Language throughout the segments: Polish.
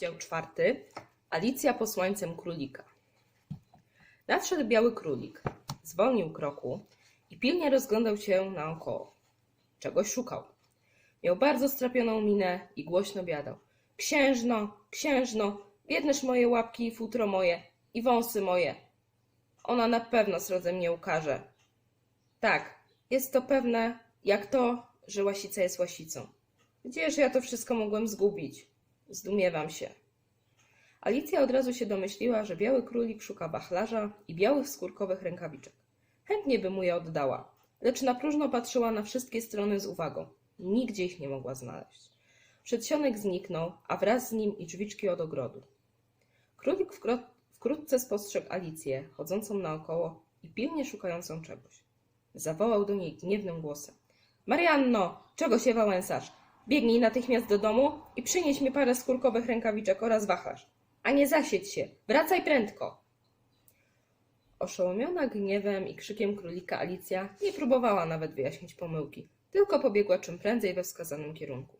Rozdział czwarty. Alicja posłańcem królika. Nadszedł biały królik. Zwolnił kroku i pilnie rozglądał się naokoło. Czegoś szukał. Miał bardzo strapioną minę i głośno biadał. Księżno, księżno, biedneż moje łapki i futro moje i wąsy moje. Ona na pewno srodze mnie ukaże. Tak, jest to pewne, jak to, że łasica jest łasicą. Gdzież ja to wszystko mogłem zgubić? Zdumiewam się. Alicja od razu się domyśliła, że biały królik szuka wachlarza i białych skórkowych rękawiczek. Chętnie by mu je oddała, lecz na próżno patrzyła na wszystkie strony z uwagą. Nigdzie ich nie mogła znaleźć. Przedsionek zniknął, a wraz z nim i drzwiczki od ogrodu. Królik wkrótce spostrzegł Alicję, chodzącą naokoło i pilnie szukającą czegoś. Zawołał do niej gniewnym głosem. Marianno, czego się wałęsasz? Biegnij natychmiast do domu i przynieś mi parę skórkowych rękawiczek oraz wachlarz. A nie zasiedź się, wracaj prędko. Oszołomiona gniewem i krzykiem królika Alicja nie próbowała nawet wyjaśnić pomyłki, tylko pobiegła czym prędzej we wskazanym kierunku.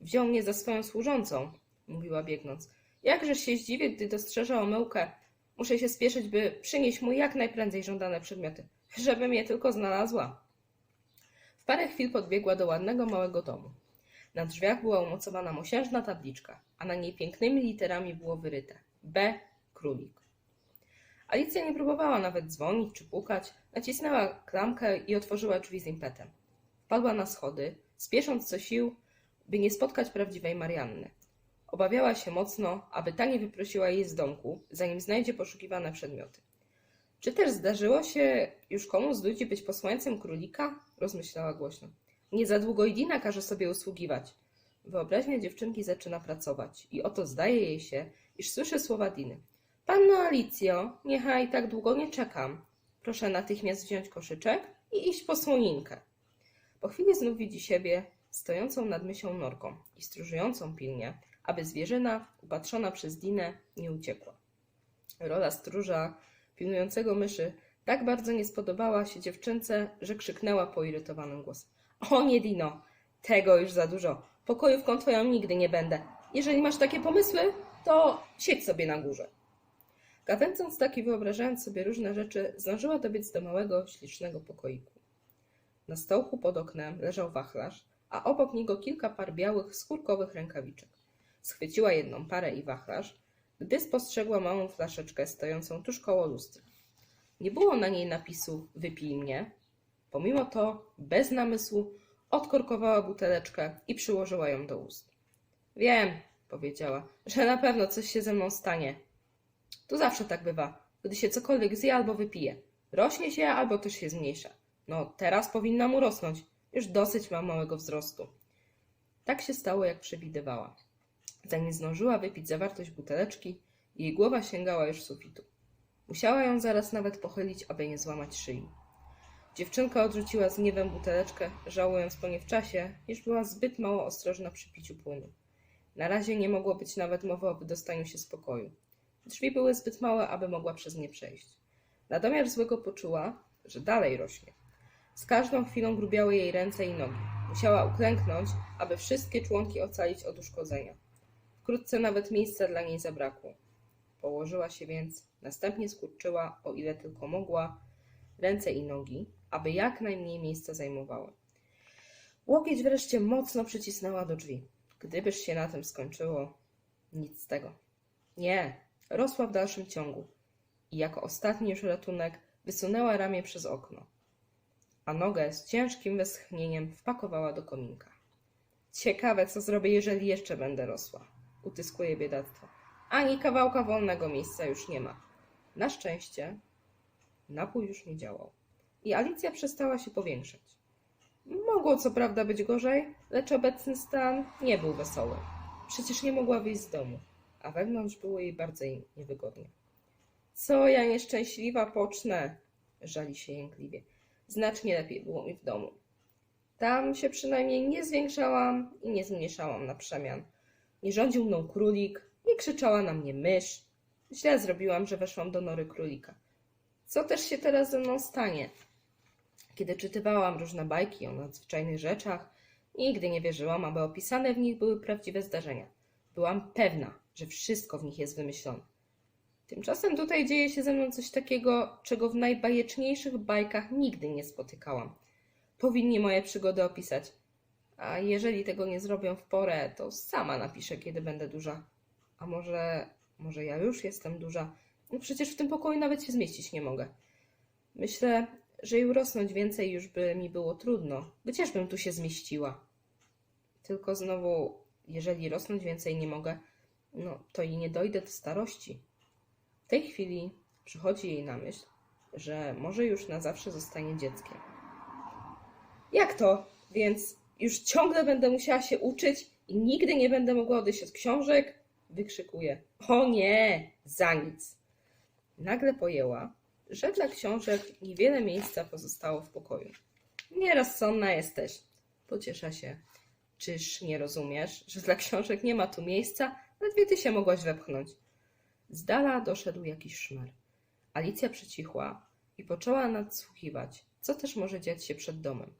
Wziął mnie za swoją służącą, mówiła biegnąc. Jakżeż się zdziwię, gdy dostrzeże omyłkę. Muszę się spieszyć, by przynieść mu jak najprędzej żądane przedmioty, żebym je tylko znalazła. W parę chwil podbiegła do ładnego małego domu. Na drzwiach była umocowana mosiężna tabliczka, a na niej pięknymi literami było wyryte B. Królik. Alicja nie próbowała nawet dzwonić czy pukać, nacisnęła klamkę i otworzyła drzwi z impetem. Wpadła na schody, spiesząc co sił, by nie spotkać prawdziwej Marianny. Obawiała się mocno, aby ta nie wyprosiła jej z domku, zanim znajdzie poszukiwane przedmioty. Czy też zdarzyło się już komu z ludzi być posłańcem królika? rozmyślała głośno. Nie za długo i Dina każe sobie usługiwać. Wyobraźnia dziewczynki zaczyna pracować i oto zdaje jej się, iż słyszy słowa Diny. Panno Alicjo, niechaj tak długo nie czekam. Proszę natychmiast wziąć koszyczek i iść po słoninkę. Po chwili znów widzi siebie stojącą nad mysią norką i stróżującą pilnie, aby zwierzyna, upatrzona przez Dinę, nie uciekła. Rola stróża, pilnującego myszy, tak bardzo nie spodobała się dziewczynce, że krzyknęła poirytowanym głosem. O nie, Dino, tego już za dużo. Pokojówką twoją nigdy nie będę. Jeżeli masz takie pomysły, to siedź sobie na górze. Gawędząc tak i wyobrażając sobie różne rzeczy, zdążyła dobiec do małego, ślicznego pokoiku. Na stołku pod oknem leżał wachlarz, a obok niego kilka par białych, skórkowych rękawiczek. Schwyciła jedną parę i wachlarz, gdy spostrzegła małą flaszeczkę stojącą tuż koło lustra. Nie było na niej napisu wypij mnie. Pomimo to, bez namysłu, odkorkowała buteleczkę i przyłożyła ją do ust. Wiem, powiedziała, że na pewno coś się ze mną stanie. Tu zawsze tak bywa, gdy się cokolwiek zje albo wypije. Rośnie się albo też się zmniejsza. No, teraz powinna mu rosnąć. Już dosyć ma małego wzrostu. Tak się stało, jak przewidywała. Zanim zdążyła wypić zawartość buteleczki, jej głowa sięgała już sufitu. Musiała ją zaraz nawet pochylić, aby nie złamać szyi. Dziewczynka odrzuciła z gniewem buteleczkę, żałując po nie w czasie, iż była zbyt mało ostrożna przy piciu płynu. Na razie nie mogło być nawet mowy o wydostaniu się z pokoju. Drzwi były zbyt małe, aby mogła przez nie przejść. Na domiar złego poczuła, że dalej rośnie. Z każdą chwilą grubiały jej ręce i nogi. Musiała uklęknąć, aby wszystkie członki ocalić od uszkodzenia. Wkrótce nawet miejsca dla niej zabrakło. Położyła się więc, następnie skurczyła, o ile tylko mogła, ręce i nogi, aby jak najmniej miejsca zajmowały. Łokieć wreszcie mocno przycisnęła do drzwi. Gdybyż się na tym skończyło, nic z tego. Nie, rosła w dalszym ciągu i jako ostatni już ratunek wysunęła ramię przez okno, a nogę z ciężkim westchnieniem wpakowała do kominka. Ciekawe, co zrobię, jeżeli jeszcze będę rosła, utyskuje biedactwo. Ani kawałka wolnego miejsca już nie ma. Na szczęście napój już nie działał i Alicja przestała się powiększać. Mogło co prawda być gorzej, lecz obecny stan nie był wesoły. Przecież nie mogła wyjść z domu, a wewnątrz było jej bardzo niewygodnie. Co ja nieszczęśliwa pocznę, żali się jękliwie. Znacznie lepiej było mi w domu. Tam się przynajmniej nie zwiększałam i nie zmniejszałam na przemian. Nie rządził mną królik, nie krzyczała na mnie mysz. Źle zrobiłam, że weszłam do nory królika. Co też się teraz ze mną stanie? Kiedy czytywałam różne bajki o nadzwyczajnych rzeczach, nigdy nie wierzyłam, aby opisane w nich były prawdziwe zdarzenia. Byłam pewna, że wszystko w nich jest wymyślone. Tymczasem tutaj dzieje się ze mną coś takiego, czego w najbajeczniejszych bajkach nigdy nie spotykałam. Powinni moje przygody opisać. A jeżeli tego nie zrobią w porę, to sama napiszę, kiedy będę duża. A może, może ja już jestem duża? No przecież w tym pokoju nawet się zmieścić nie mogę. Myślę, że i urosnąć więcej już by mi było trudno, chociażbym tu się zmieściła. Tylko znowu, jeżeli rosnąć więcej nie mogę, no to i nie dojdę do starości. W tej chwili przychodzi jej na myśl, że może już na zawsze zostanie dzieckiem. Jak to? Więc już ciągle będę musiała się uczyć i nigdy nie będę mogła odejść od książek? Wykrzykuje. O nie, za nic. Nagle pojęła, że dla książek niewiele miejsca pozostało w pokoju. Nieraz sonna jesteś. Pociesza się. Czyż nie rozumiesz, że dla książek nie ma tu miejsca? Ledwie ty się mogłaś wepchnąć. Z dala doszedł jakiś szmer. Alicja przycichła i poczęła nadsłuchiwać, co też może dziać się przed domem.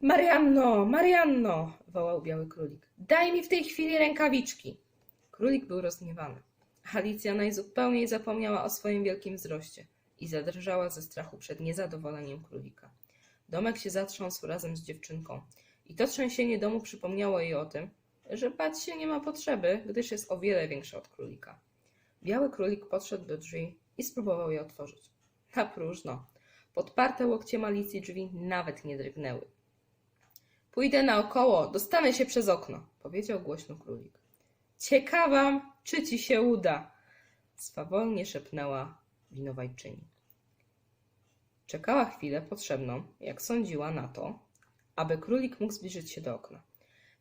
Marianno, Marianno! wołał biały królik. Daj mi w tej chwili rękawiczki! Królik był rozgniewany. Alicja najzupełniej zapomniała o swoim wielkim wzroście i zadrżała ze strachu przed niezadowoleniem królika. Domek się zatrząsł razem z dziewczynką i to trzęsienie domu przypomniało jej o tym, że bać się nie ma potrzeby, gdyż jest o wiele większa od królika. Biały królik podszedł do drzwi i spróbował je otworzyć. Na próżno. Podparte łokciem Alicji drzwi nawet nie drgnęły. Pójdę naokoło, dostanę się przez okno, powiedział głośno królik. Ciekawam, czy ci się uda, swawolnie szepnęła winowajczyni. Czekała chwilę potrzebną, jak sądziła, na to, aby królik mógł zbliżyć się do okna.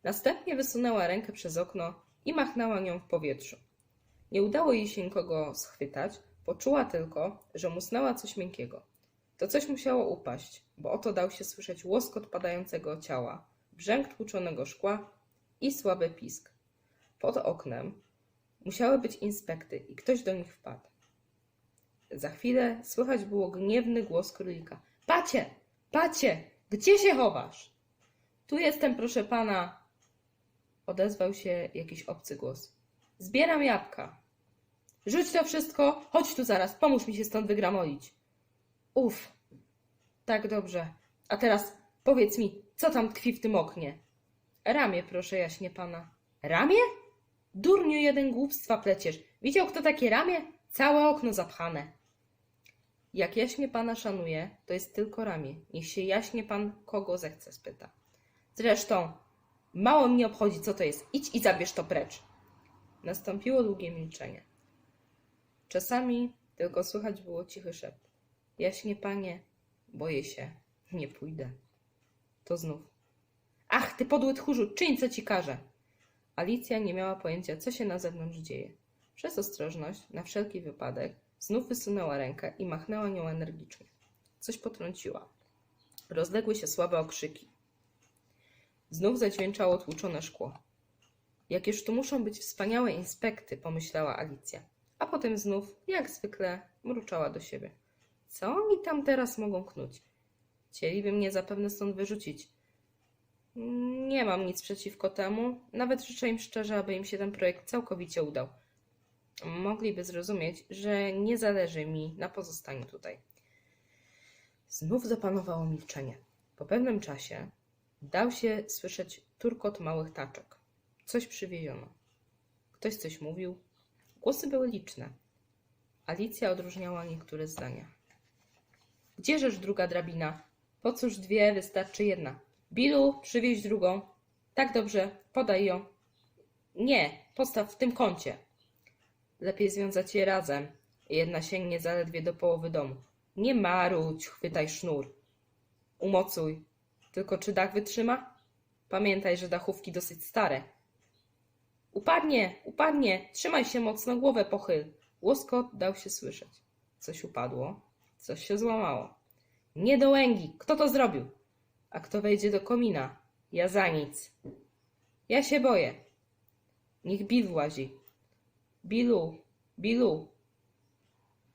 Następnie wysunęła rękę przez okno i machnęła nią w powietrzu. Nie udało jej się nikogo schwytać, poczuła tylko, że musnęła coś miękkiego. To coś musiało upaść, bo oto dał się słyszeć łoskot padającego ciała, brzęk tłuczonego szkła i słaby pisk. Pod oknem musiały być inspekty i ktoś do nich wpadł. Za chwilę słychać było gniewny głos królika. Pacie! Pacie! Gdzie się chowasz? Tu jestem, proszę pana, odezwał się jakiś obcy głos. Zbieram jabłka. Rzuć to wszystko, chodź tu zaraz, pomóż mi się stąd wygramolić. Uf, tak dobrze. A teraz powiedz mi, co tam tkwi w tym oknie? Ramię, proszę jaśnie pana. Ramię? Durniu jeden głupstwa pleciesz. Widział kto takie ramię? Całe okno zapchane. Jak jaśnie pana szanuje, to jest tylko ramię. Niech się jaśnie pan kogo zechce spyta. Zresztą, mało mnie obchodzi, co to jest. Idź i zabierz to precz. Nastąpiło długie milczenie. Czasami tylko słychać było cichy szept. Jaśnie panie, boję się, nie pójdę. To znów. Ach, ty podły tchórzu, czyń co ci każę. Alicja nie miała pojęcia, co się na zewnątrz dzieje. Przez ostrożność, na wszelki wypadek, znów wysunęła rękę i machnęła nią energicznie. Coś potrąciła. Rozległy się słabe okrzyki. Znów zadźwięczało tłuczone szkło. Jakież tu muszą być wspaniałe inspekty, pomyślała Alicja. A potem znów, jak zwykle, mruczała do siebie. Co oni tam teraz mogą knuć? Chcieliby mnie zapewne stąd wyrzucić. Nie mam nic przeciwko temu. Nawet życzę im szczerze, aby im się ten projekt całkowicie udał. Mogliby zrozumieć, że nie zależy mi na pozostaniu tutaj. Znów zapanowało milczenie. Po pewnym czasie dał się słyszeć turkot małych taczek. Coś przywieziono. Ktoś coś mówił. Głosy były liczne. Alicja odróżniała niektóre zdania. Gdzieżeż druga drabina? Po cóż dwie, wystarczy jedna. Bilu, przywieź drugą. Tak dobrze, podaj ją. Nie, postaw w tym kącie. Lepiej związać je razem. Jedna sięgnie zaledwie do połowy domu. Nie marudź, chwytaj sznur. Umocuj. Tylko czy dach wytrzyma? Pamiętaj, że dachówki dosyć stare. Upadnie, upadnie, trzymaj się mocno, głowę pochyl. Łoskot dał się słyszeć. Coś upadło, coś się złamało. Nie do łęgi, kto to zrobił? A kto wejdzie do komina? Ja za nic. Ja się boję. Niech Bill włazi. Bilu, Bilu.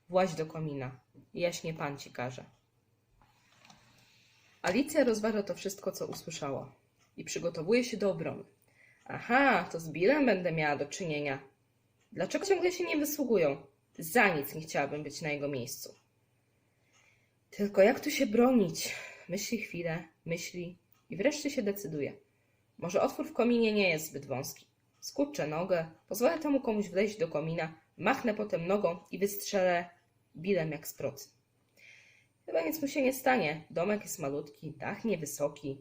Właź do komina. Jaśnie pan ci każe. Alicja rozważa to wszystko, co usłyszała i przygotowuje się do obrony. Aha, to z Billem będę miała do czynienia. Dlaczego ciągle się nie wysługują? Za nic nie chciałabym być na jego miejscu. Tylko jak tu się bronić? Myśli chwilę, myśli i wreszcie się decyduje. Może otwór w kominie nie jest zbyt wąski. Skurczę nogę, pozwolę temu komuś wleźć do komina, machnę potem nogą i wystrzelę bilem jak z procy. Chyba nic mu się nie stanie. Domek jest malutki, dach niewysoki.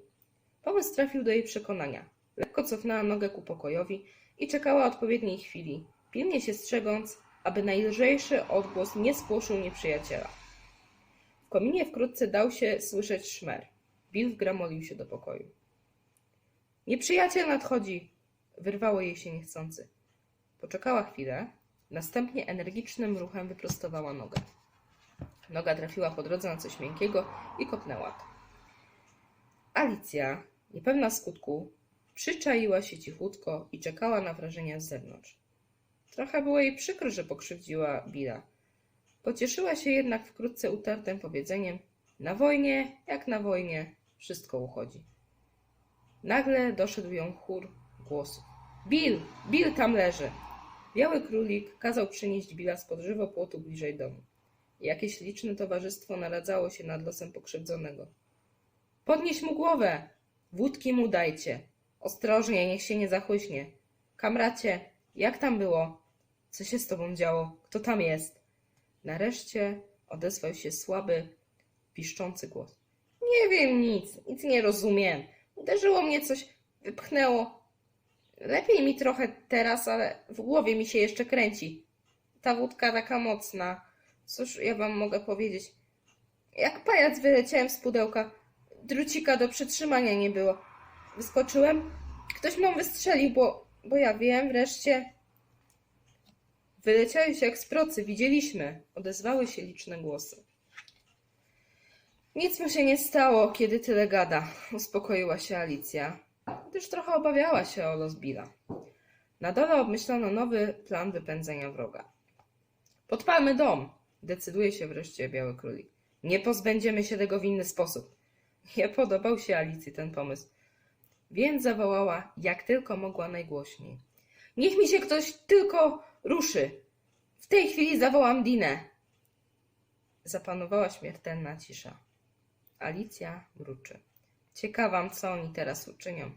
Pomysł trafił do jej przekonania. Lekko cofnęła nogę ku pokojowi i czekała odpowiedniej chwili, pilnie się strzegąc, aby najlżejszy odgłos nie spłoszył nieprzyjaciela. Kominie wkrótce dał się słyszeć szmer. Bill wgramolił się do pokoju. Nieprzyjaciel nadchodzi! Wyrwało jej się niechcący. Poczekała chwilę, następnie energicznym ruchem wyprostowała nogę. Noga trafiła po drodze na coś miękkiego i kopnęła to. Alicja, niepewna skutku, przyczaiła się cichutko i czekała na wrażenia z zewnątrz. Trochę było jej przykro, że pokrzywdziła Billa. Pocieszyła się jednak wkrótce utartym powiedzeniem: Na wojnie, jak na wojnie, wszystko uchodzi. Nagle doszedł ją chór głosów. Bill! Bill tam leży! Biały królik kazał przynieść Billa spod żywopłotu bliżej domu. Jakieś liczne towarzystwo naradzało się nad losem pokrzywdzonego. Podnieś mu głowę! Wódki mu dajcie! Ostrożnie, niech się nie zachłyśnie. Kamracie, jak tam było? Co się z tobą działo? Kto tam jest? Nareszcie odezwał się słaby, piszczący głos. Nie wiem nic, nic nie rozumiem. Uderzyło mnie coś, wypchnęło. Lepiej mi trochę teraz, ale w głowie mi się jeszcze kręci. Ta wódka taka mocna. Cóż ja wam mogę powiedzieć? Jak pajac wyleciałem z pudełka, drucika do przytrzymania nie było. Wyskoczyłem, ktoś mną wystrzelił, bo, bo ja wiem, wreszcie. Wyleciałeś jak z procy, widzieliśmy, odezwały się liczne głosy. Nic mu się nie stało, kiedy tyle gada, uspokoiła się Alicja, gdyż trochę obawiała się o los Billa. Na dole obmyślono nowy plan wypędzenia wroga. Podpalmy dom, decyduje się wreszcie Biały Królik. Nie pozbędziemy się tego w inny sposób. Nie podobał się Alicji ten pomysł, więc zawołała jak tylko mogła najgłośniej. Niech mi się ktoś tylko ruszy. W tej chwili zawołam Dinę. Zapanowała śmiertelna cisza. Alicja mruczy. Ciekawam, co oni teraz uczynią.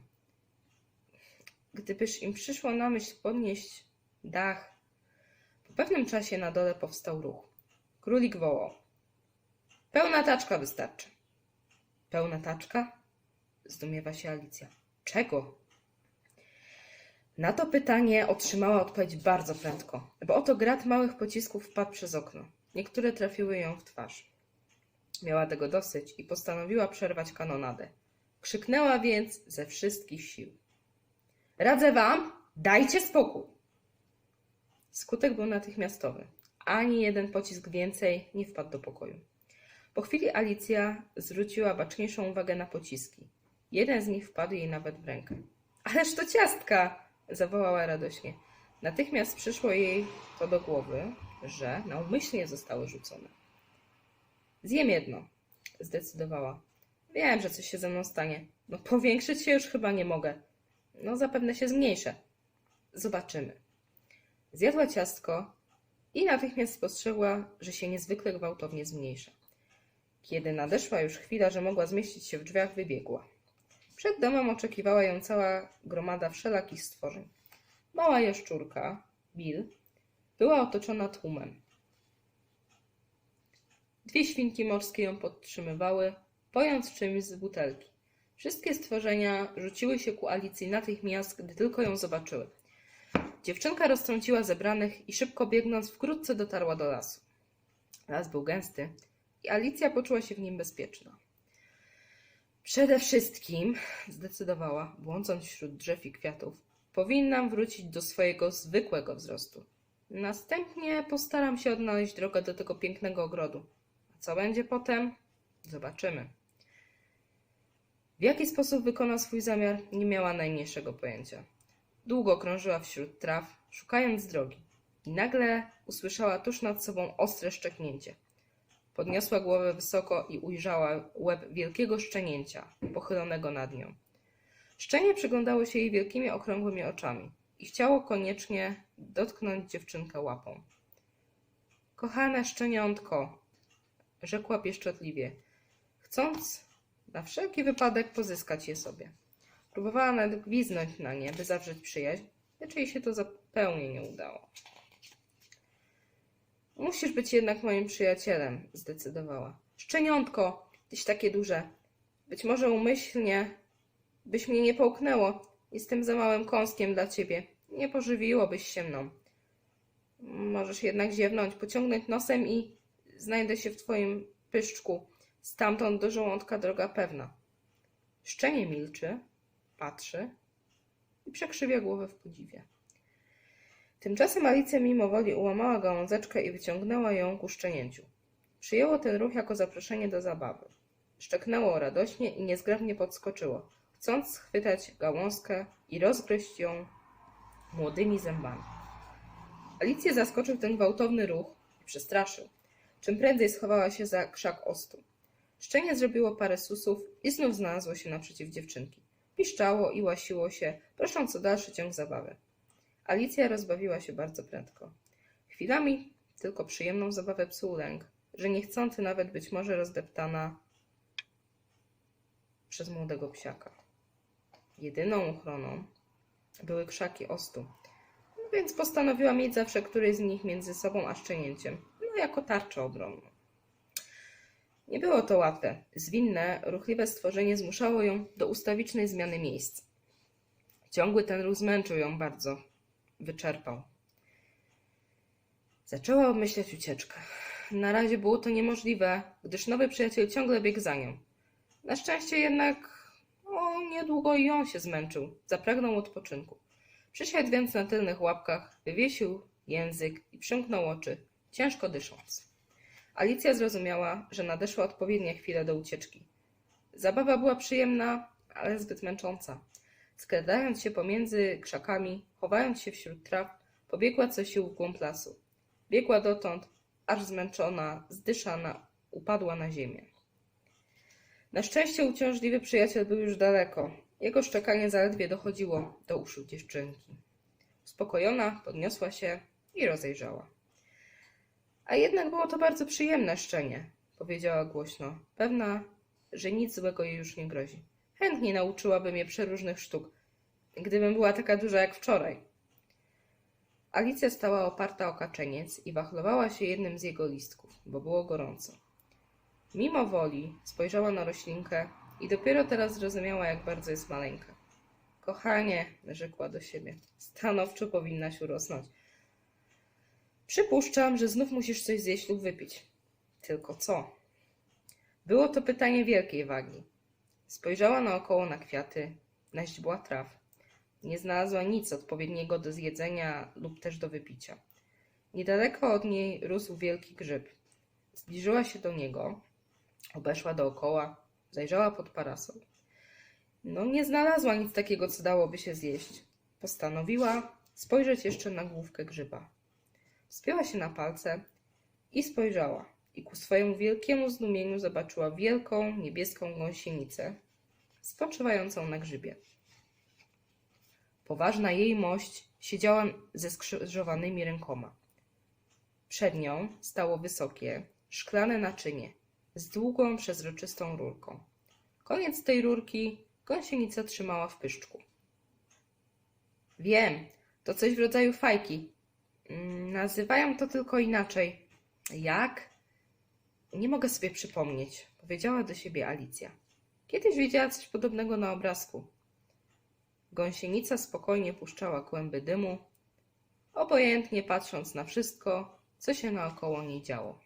Gdybyż im przyszło na myśl podnieść dach. Po pewnym czasie na dole powstał ruch. Królik wołał. Pełna taczka wystarczy. Pełna taczka? Zdumiewa się Alicja. Czego? Na to pytanie otrzymała odpowiedź bardzo prędko, bo oto grad małych pocisków wpadł przez okno. Niektóre trafiły ją w twarz. Miała tego dosyć i postanowiła przerwać kanonadę. Krzyknęła więc ze wszystkich sił. Radzę wam, dajcie spokój! Skutek był natychmiastowy. Ani jeden pocisk więcej nie wpadł do pokoju. Po chwili Alicja zwróciła baczniejszą uwagę na pociski. Jeden z nich wpadł jej nawet w rękę. Ależ to ciastka! Zawołała radośnie. Natychmiast przyszło jej to do głowy, że naumyślnie zostały rzucone. Zjem jedno, zdecydowała. Wiem, że coś się ze mną stanie. No powiększyć się już chyba nie mogę. No zapewne się zmniejszę. Zobaczymy. Zjadła ciastko i natychmiast spostrzegła, że się niezwykle gwałtownie zmniejsza. Kiedy nadeszła już chwila, że mogła zmieścić się w drzwiach, wybiegła. Przed domem oczekiwała ją cała gromada wszelakich stworzeń. Mała jaszczurka, Bill, była otoczona tłumem. Dwie świnki morskie ją podtrzymywały, pojąc czymś z butelki. Wszystkie stworzenia rzuciły się ku Alicji natychmiast, gdy tylko ją zobaczyły. Dziewczynka roztrąciła zebranych i szybko biegnąc wkrótce dotarła do lasu. Las był gęsty i Alicja poczuła się w nim bezpieczna. Przede wszystkim, zdecydowała, błądząc wśród drzew i kwiatów, powinnam wrócić do swojego zwykłego wzrostu. Następnie postaram się odnaleźć drogę do tego pięknego ogrodu. A co będzie potem? Zobaczymy. W jaki sposób wykona swój zamiar, nie miała najmniejszego pojęcia. Długo krążyła wśród traw, szukając drogi. I nagle usłyszała tuż nad sobą ostre szczeknięcie. Podniosła głowę wysoko i ujrzała łeb wielkiego szczenięcia, pochylonego nad nią. Szczenie przyglądało się jej wielkimi, okrągłymi oczami i chciało koniecznie dotknąć dziewczynkę łapą. Kochane szczeniątko, rzekła pieszczotliwie, chcąc na wszelki wypadek pozyskać je sobie. Próbowała nawet gwiznąć na nie, by zawrzeć przyjaźń, lecz jej się to zupełnie nie udało. Musisz być jednak moim przyjacielem, zdecydowała. Szczeniątko, tyś takie duże. Być może umyślnie byś mnie nie połknęło. Jestem za małym kąskiem dla ciebie. Nie pożywiłobyś się mną. Możesz jednak ziewnąć, pociągnąć nosem i znajdę się w twoim pyszczku. Stamtąd do żołądka droga pewna. Szczenie milczy, patrzy i przekrzywia głowę w podziwie. Tymczasem Alicja mimowoli ułamała gałązeczkę i wyciągnęła ją ku szczenięciu. Przyjęło ten ruch jako zaproszenie do zabawy. Szczeknęło radośnie i niezgrabnie podskoczyło, chcąc schwytać gałązkę i rozgryźć ją młodymi zębami. Alicję zaskoczył ten gwałtowny ruch i przestraszył. Czym prędzej schowała się za krzak ostu. Szczenie zrobiło parę susów i znów znalazło się naprzeciw dziewczynki. Piszczało i łasiło się, prosząc o dalszy ciąg zabawy. Alicja rozbawiła się bardzo prędko. Chwilami tylko przyjemną zabawę psuł lęk, że niechcący nawet być może rozdeptana przez młodego psiaka. Jedyną ochroną były krzaki ostu, więc postanowiła mieć zawsze któryś z nich między sobą a szczenięciem, no jako tarczę obronną. Nie było to łatwe. Zwinne, ruchliwe stworzenie zmuszało ją do ustawicznej zmiany miejsc. Ciągły ten ruch zmęczył ją bardzo. Wyczerpał. Zaczęła obmyślać ucieczkę. Na razie było to niemożliwe, gdyż nowy przyjaciel ciągle biegł za nią. Na szczęście jednak o, niedługo i on się zmęczył. Zapragnął odpoczynku. Przysiadł więc na tylnych łapkach, wywiesił język i przymknął oczy, ciężko dysząc. Alicja zrozumiała, że nadeszła odpowiednia chwila do ucieczki. Zabawa była przyjemna, ale zbyt męcząca. Skradając się pomiędzy krzakami, chowając się wśród traw, pobiegła co sił w głąb lasu. Biegła dotąd, aż zmęczona, zdyszana, upadła na ziemię. Na szczęście uciążliwy przyjaciel był już daleko. Jego szczekanie zaledwie dochodziło do uszu dziewczynki. Uspokojona, podniosła się i rozejrzała. A jednak było to bardzo przyjemne szczenie, powiedziała głośno, pewna, że nic złego jej już nie grozi. Chętnie nauczyłabym je przeróżnych sztuk, gdybym była taka duża jak wczoraj. Alicja stała oparta o kaczeniec i wachlowała się jednym z jego listków, bo było gorąco. Mimo woli spojrzała na roślinkę i dopiero teraz zrozumiała, jak bardzo jest maleńka. Kochanie, rzekła do siebie, stanowczo powinnaś urosnąć. Przypuszczam, że znów musisz coś zjeść lub wypić. Tylko co? Było to pytanie wielkiej wagi. Spojrzała naokoło na kwiaty, na źdźbła traw. Nie znalazła nic odpowiedniego do zjedzenia lub też do wypicia. Niedaleko od niej rósł wielki grzyb. Zbliżyła się do niego, obeszła dookoła, zajrzała pod parasol. No, nie znalazła nic takiego, co dałoby się zjeść. Postanowiła spojrzeć jeszcze na główkę grzyba. Wspięła się na palce i spojrzała. I ku swojemu wielkiemu zdumieniu zobaczyła wielką, niebieską gąsienicę spoczywającą na grzybie. Poważna jej mość siedziała ze skrzyżowanymi rękoma. Przed nią stało wysokie, szklane naczynie z długą, przezroczystą rurką. Koniec tej rurki gąsienica trzymała w pyszczku. Wiem, to coś w rodzaju fajki. Mm, Nazywają to tylko inaczej. Jak? Nie mogę sobie przypomnieć, powiedziała do siebie Alicja. Kiedyś widziała coś podobnego na obrazku. Gąsienica spokojnie puszczała kłęby dymu, obojętnie patrząc na wszystko, co się naokoło niej działo.